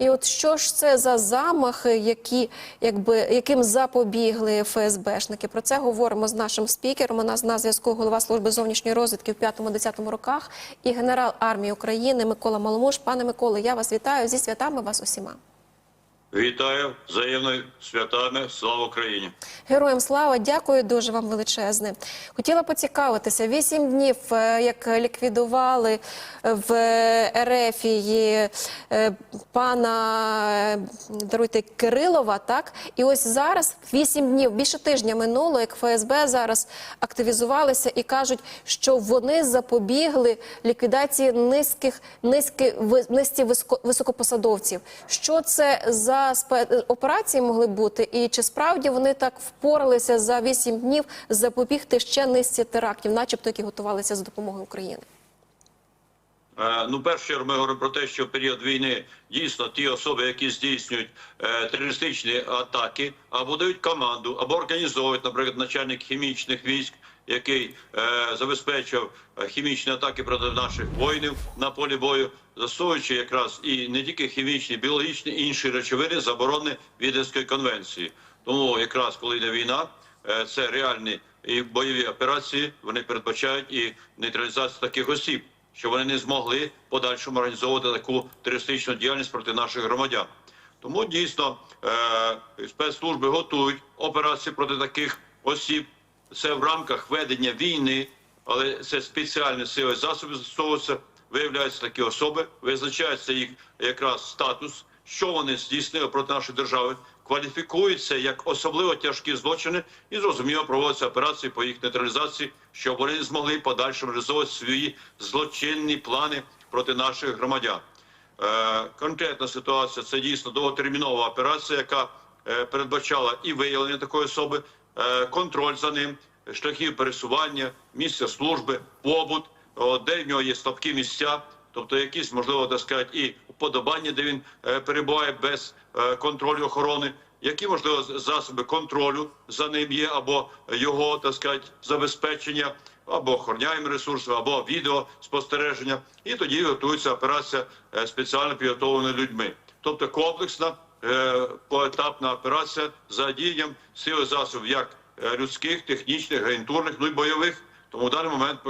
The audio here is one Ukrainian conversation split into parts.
І от що ж це за замахи, які якби яким запобігли ФСБшники? Про це говоримо з нашим спікером. У нас на зв'язку голова служби зовнішньої розвідки в 5-10 роках і генерал армії України Микола Маломуш. Пане Миколе, я вас вітаю зі святами вас усіма. Вітаю взаємною святами. Слава Україні! Героям слава, дякую дуже вам величезне. Хотіла поцікавитися. Вісім днів, е, як ліквідували в Ерефії е, пана е, даруйте Кирилова, так і ось зараз вісім днів, більше тижня минуло, як ФСБ зараз активізувалися і кажуть, що вони запобігли ліквідації низьких низки високопосадовців. Що це за операції могли бути, і чи справді вони так впоралися за вісім днів запобігти ще низці терактів, начебто які готувалися з допомогою України? Е, Ну, перш чергу ми говоримо про те, що в період війни дійсно ті особи, які здійснюють е, терористичні атаки, або дають команду, або організовують, наприклад, начальник хімічних військ, який е, забезпечив хімічні атаки проти наших воїнів на полі бою, засовуючи якраз і не тільки хімічні, біологічні інші речовини, заборонені Віденської конвенції. Тому якраз коли йде війна, це реальні і бойові операції. Вони передбачають і нейтралізацію таких осіб, що вони не змогли подальшому організовувати таку терористичну діяльність проти наших громадян. Тому дійсно е, спецслужби готують операції проти таких осіб. Це в рамках ведення війни, але це спеціальні сили засоби застосовуються. Виявляються такі особи, визначається їх якраз статус, що вони здійснили проти нашої держави, кваліфікуються як особливо тяжкі злочини, і зрозуміло проводяться операції по їх нейтралізації, щоб вони змогли в подальшому реалізовувати свої злочинні плани проти наших громадян. Е, конкретна ситуація це дійсно довготермінова операція, яка е, передбачала і виявлення такої особи, е, контроль за ним, шляхів пересування, місця служби, побут, де в нього є слабкі місця, тобто якісь можливо так сказати, і уподобання, де він е, перебуває без е, контролю охорони. Які можливо засоби контролю за ним є, або його так сказати, забезпечення, або охороняємо ресурси, або відеоспостереження, і тоді готується операція е, спеціально підготовлена людьми. Тобто комплексна поетапна операція за діянням сил засобів як людських, технічних, агентурних, ну і бойових. Тому в даний момент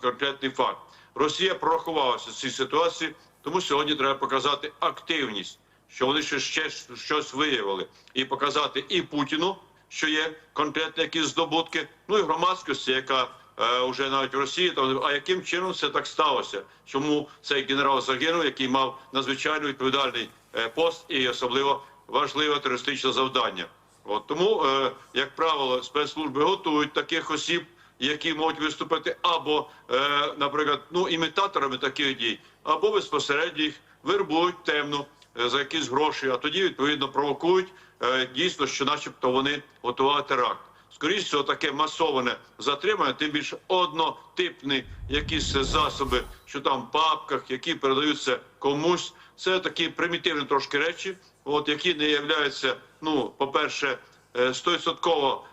конкретний факт. Росія прорахувалася в цій ситуації, тому сьогодні треба показати активність, що вони ще, ще щось виявили, і показати і Путіну, що є конкретні якісь здобутки, ну і громадськості, яка е, вже навіть в Росії, там, а яким чином це так сталося? Чому цей генерал загинув, який мав надзвичайно відповідальний е, пост і особливо важливе терористичне завдання? От тому, е, як правило, спецслужби готують таких осіб, які можуть виступити або, е, наприклад, ну імітаторами таких дій, або безпосередньо їх вербують темно е, за якісь гроші, а тоді відповідно провокують е, дійсно, що, начебто, вони готували теракт. Скоріше всього, таке масоване затримання, тим більше однотипні якісь засоби, що там в папках, які передаються комусь. Це такі примітивні трошки речі, от які не являються, ну, по-перше, е, стовідсотково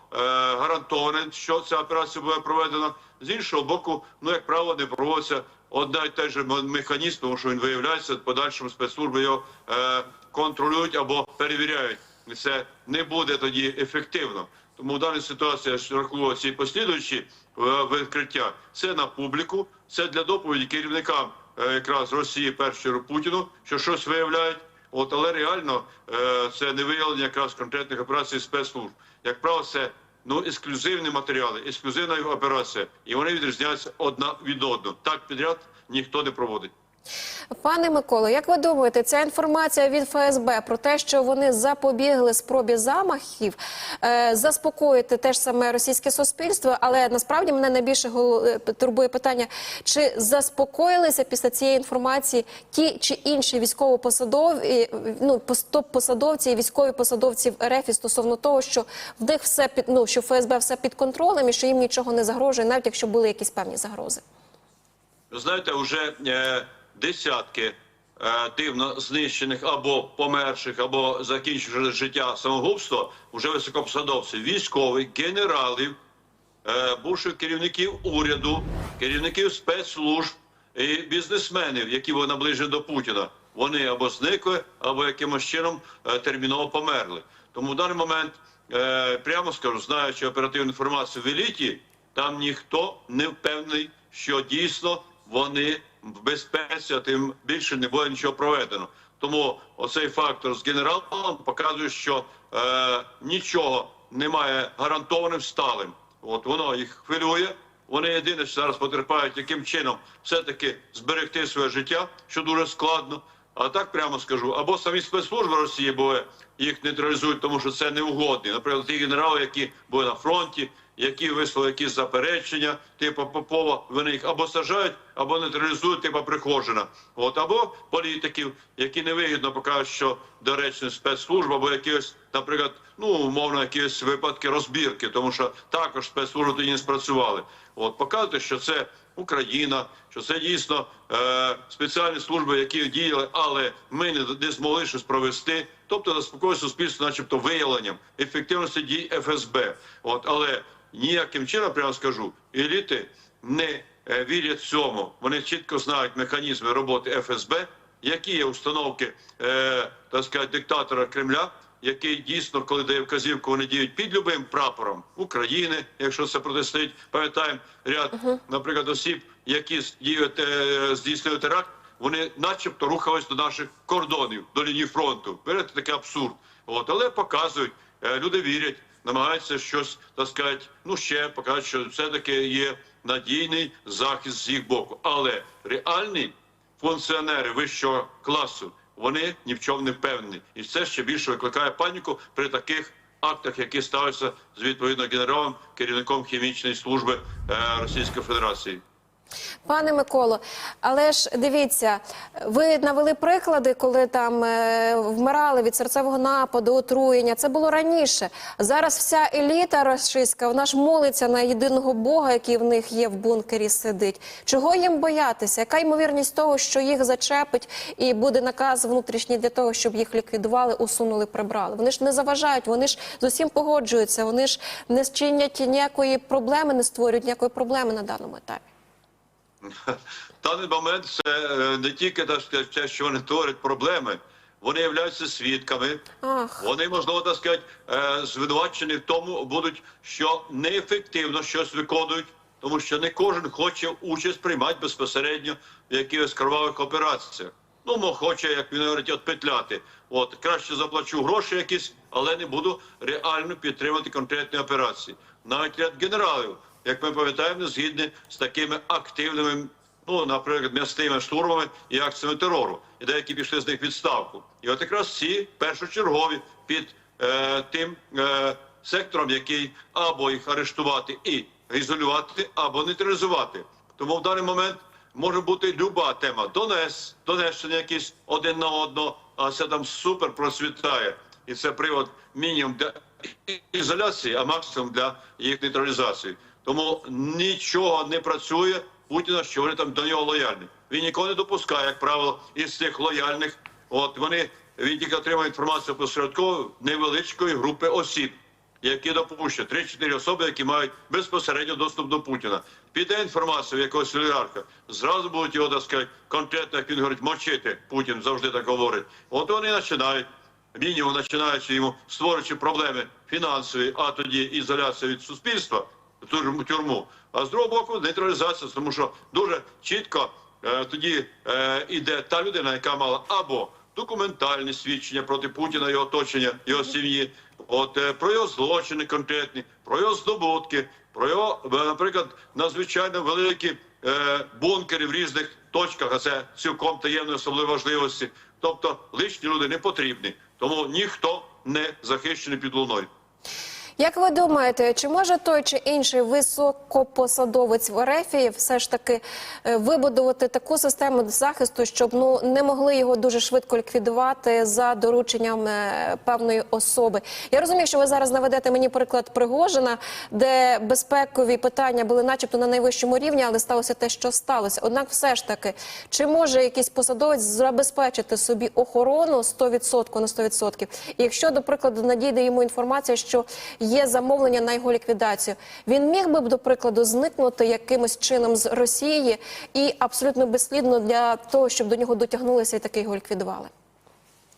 гарантовані, що ця операція буде проведена. З іншого боку, ну як правило, не проводиться одна і той же механізм, тому що він виявляється подальшому спецслужби його е, контролюють або перевіряють. Це не буде тоді ефективно. Тому в даній ситуації я рахую ці послідуючі е, відкриття. Це на публіку, це для доповіді керівникам е, якраз Росії, першу чергу Путіну, що щось виявляють. От, але реально е, це не виявлення якраз конкретних операцій спецслужб. Як правило, це ну ексклюзивні матеріали, ексклюзивна операція, і вони відрізняються одна від одного. Так підряд ніхто не проводить. Пане Миколо, як ви думаєте, ця інформація від ФСБ про те, що вони запобігли спробі замахів, е, заспокоїти теж саме російське суспільство, але насправді мене найбільше е, турбує питання, чи заспокоїлися після цієї інформації ті чи інші військовопосадові, ну топ-посадовці і військові посадовці в РФ стосовно того, що в них все під ну що ФСБ все під контролем і що їм нічого не загрожує, навіть якщо були якісь певні загрози. Знаєте, вже е, десятки е, дивно знищених або померших, або закінчивши життя самогубство, вже високопосадовців, військових, генералів, е, бувших керівників уряду, керівників спецслужб і бізнесменів, які були наближені до Путіна. вони або зникли, або якимось чином е, терміново померли. Тому в даний момент, прямо скажу, знаючи оперативну інформацію в еліті, там ніхто не впевнений, що дійсно вони в безпеці, а тим більше не буде нічого проведено. Тому оцей фактор з генералом показує, що е, нічого немає гарантованим сталим. От воно їх хвилює. Вони єдине, що зараз потерпають, яким чином все-таки зберегти своє життя, що дуже складно. А так прямо скажу, або самі спецслужби Росії, бо їх нейтралізують, тому що це неугодні. Наприклад, ті генерали, які були на фронті, які висловили якісь заперечення, типу Попова, вони їх або сажають, або нейтралізують, типу Прихожина. От або політиків, які невигідно покажуть, що доречні спецслужба, або якісь, наприклад, ну умовно, якісь випадки розбірки, тому що також спецслужби тоді не спрацювали. От показувати, що це Україна, що це дійсно е, спеціальні служби, які діяли, але ми не, не змогли щось провести. Тобто заспокоїть суспільство, начебто, виявленням ефективності дій ФСБ. От але ніяким чином, прямо скажу, еліти не е, вірять цьому. Вони чітко знають механізми роботи ФСБ, які є установки е, так сказати, диктатора Кремля який дійсно, коли дає вказівку, вони діють під любим прапором України, якщо це протистоїть. Пам'ятаємо ряд, наприклад, осіб, які здіють, е, здійснили теракт, вони, начебто, рухались до наших кордонів, до лінії фронту. Берете такий абсурд. От, але показують, е, люди вірять, намагаються щось так сказати, ну ще показати, що все таки є надійний захист з їх боку. Але реальний функціонери вищого класу вони ні в чому не впевнені, і це ще більше викликає паніку при таких актах, які ставляться з відповідно генералом, керівником хімічної служби е, Російської Федерації. Пане Миколо, але ж дивіться, ви навели приклади, коли там е, вмирали від серцевого нападу, отруєння. Це було раніше. Зараз вся еліта російська, вона ж молиться на єдиного Бога, який в них є в бункері, сидить. Чого їм боятися? Яка ймовірність того, що їх зачепить і буде наказ внутрішній для того, щоб їх ліквідували, усунули, прибрали? Вони ж не заважають, вони ж з усім погоджуються, вони ж не чинять ніякої проблеми, не створюють ніякої проблеми на даному етапі. В даний момент це е, не тільки те, що вони творять проблеми, вони являються свідками. Ах. Вони, можливо, так сказати, е, звинувачені в тому будуть, що неефективно щось виконують, тому що не кожен хоче участь приймати безпосередньо в якихось кровавих операціях. Ну, мо хоче, як він говорить, отпетляти. От краще заплачу гроші якісь, але не буду реально підтримати конкретні операції. Навіть ряд генералів, як ми пам'ятаємо, згідні з такими активними ну, наприклад, м'ясними штурмами і акціями терору, і деякі пішли з них відставку. І от якраз ці першочергові під е, тим е, сектором, який або їх арештувати і ізолювати, або нейтралізувати. Тому в даний момент може бути люба тема. Донес, Донещення якісь один на одного, а це там супер процвітає. І це привод мінімум для ізоляції, а максимум для їх нейтралізації. Тому нічого не працює Путіна, що вони там до нього лояльні. Він нікого не допускає, як правило, із цих лояльних. От вони він тільки отримує інформацію посередково невеличкої групи осіб, які допущені. 3-4 особи, які мають безпосередньо доступ до Путіна. Піде інформація в якогось олігарха, зразу будуть його так сказати, конкретно, як він говорить, мочити. Путін завжди так говорить. От вони починають. Мінімум починаючи йому створюючи проблеми фінансові, а тоді ізоляція від суспільства, тюрму. А з другого боку нейтралізація, тому що дуже чітко е, тоді е, іде та людина, яка мала або документальні свідчення проти Путіна, його оточення, його сім'ї, от е, про його злочини конкретні, про його здобутки, про його, е, наприклад, надзвичайно великі е, бункери в різних точках, а це цілком таємної особливої важливості. Тобто лишні люди не потрібні, тому ніхто не захищений під луною. Як ви думаєте, чи може той чи інший високопосадовець в Ерефії все ж таки е, вибудувати таку систему захисту, щоб ну не могли його дуже швидко ліквідувати за дорученням е, певної особи? Я розумію, що ви зараз наведете мені приклад Пригожина, де безпекові питання були, начебто, на найвищому рівні, але сталося те, що сталося. Однак, все ж таки, чи може якийсь посадовець забезпечити собі охорону 100% на 100%? І якщо, до прикладу, надійде йому інформація, що є замовлення на його ліквідацію. Він міг би, до прикладу, зникнути якимось чином з Росії і абсолютно безслідно для того, щоб до нього дотягнулися і таки його ліквідували.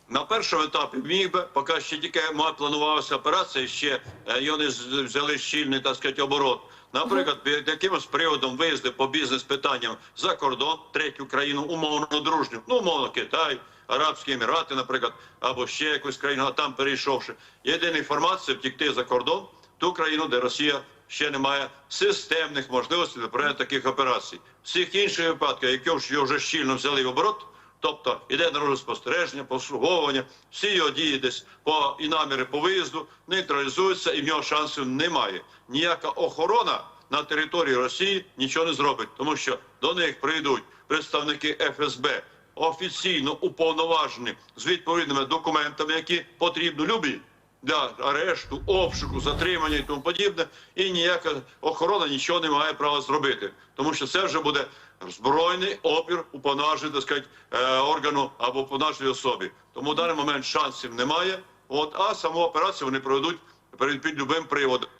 На першому етапі міг би, поки ще тільки планувалася операція, ще е, його не взяли щільний, так сказати, оборот. Наприклад, під якимось приводом виїзди по бізнес-питанням за кордон, третю країну, умовно дружню, ну, умовно, Китай, Арабські Емірати, наприклад, або ще якусь країну, а там перейшовши. Єдиний формат втікти за кордон, ту країну, де Росія ще не має системних можливостей для проведення таких операцій. Всіх інших випадків, які його вже щільно взяли в оборот, Тобто іде народне спостереження, послуговування, всі його дії десь по і наміри по виїзду нейтралізуються, і в нього шансів немає. Ніяка охорона на території Росії нічого не зробить, тому що до них прийдуть представники ФСБ офіційно уповноважені з відповідними документами, які потрібні любі для арешту, обшуку, затримання і тому подібне, і ніяка охорона нічого не має права зробити, тому що це вже буде збройний опір уповноважений, так сказати, е, органу або уповноваженій особі. Тому в даний момент шансів немає. От а саму операцію вони проведуть перед під любим приводом.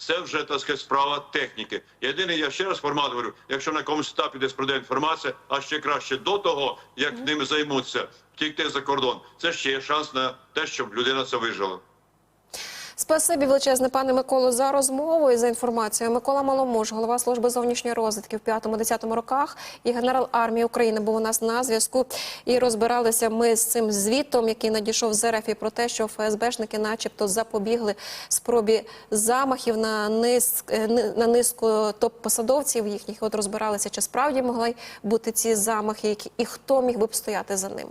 Це вже так сказати, справа техніки. Єдине, я ще раз формат говорю, якщо на якомусь етапі десь пройде інформація, а ще краще до того, як ними займуться, втікти за кордон, це ще є шанс на те, щоб людина це вижила. Спасибі величезне пане Миколо за розмову і за інформацію. Микола Маломуж, голова служби зовнішньої розвідки в 5-10 роках, і генерал армії України був у нас на зв'язку. І розбиралися ми з цим звітом, який надійшов з РФ, і про те, що ФСБшники, начебто, запобігли спробі замахів на низ е, на низку топ-посадовців їхніх. От розбиралися, чи справді могли бути ці замахи, і хто міг би б стояти за ним.